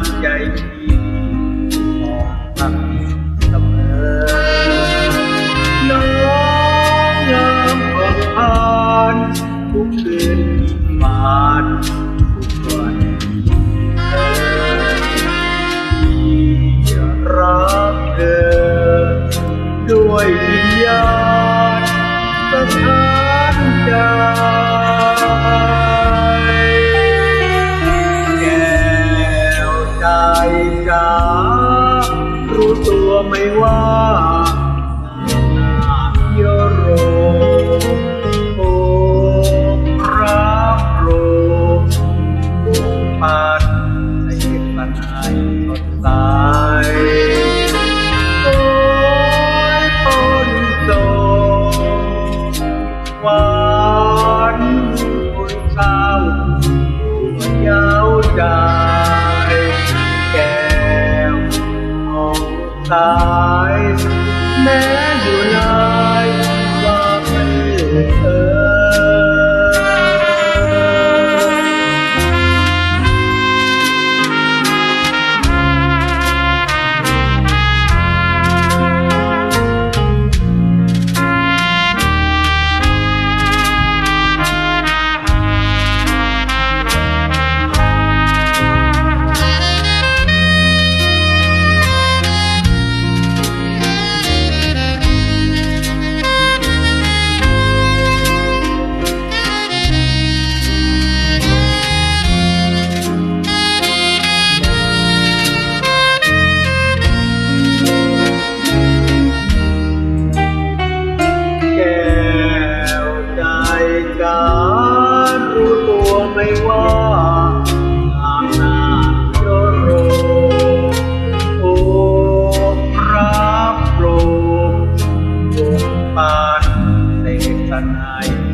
านสัมพันธ์ใจที่มองพักเสมอน้องงามออกผ่านทุกคืนที่ผ่านทุกวันที่รักเธอด้วยวิญญาณสถ Tựa. Ah.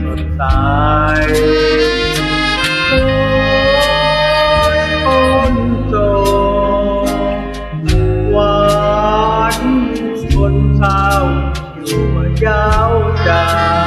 ngược dài. Tôi ôm trầu quán xuân sao chùa giao tràng